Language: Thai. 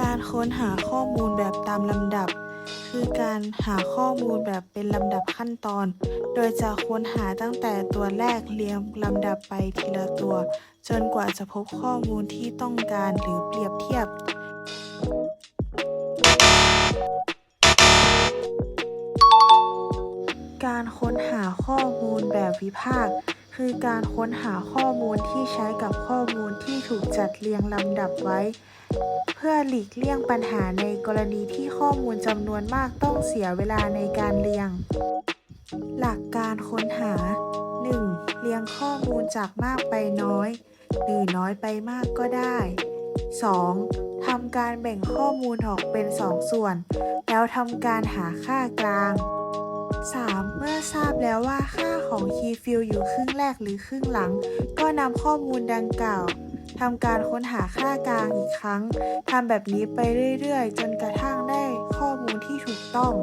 การค้นหาข้อมูลแบบตามลำดับ คือการหาข้อมูลแบบเป็นลำดับขั้นตอน โดยจะค้นหาตั้งแต่ตัวแรกเรียงลำดับไปทีละตัว จนกว่าจะพบข้อมูลที่ต้องการหรือเปรียบเทียบการค้นหาข้อมูลแบบวิพากษ์ คือการค้นหาข้อมูลที่ใช้กับข้อมูลที่ถูกจัดเรียงลำดับไว้ เพื่อหลีกเลี่ยงปัญหาในกรณีที่ข้อมูลจำนวนมากต้องเสียเวลาในการเรียง หลักการค้นหา 1. เรียงข้อมูลจากมากไปน้อย หรือน้อยไปมากก็ได้ 2. ทำการแบ่งข้อมูลออกเป็น 2 ส่วน แล้วทำการหาค่ากลาง 3. เมื่อทราบแล้วว่าค่าของ key field อยู่ครึ่งแรกหรือครึ่งหลัง ก็นำข้อมูลดังกล่าวทำการค้นหาค่ากลางอีกครั้งทำแบบนี้ไปเรื่อยๆ จนกระทั่งได้ข้อมูลที่ถูกต้อง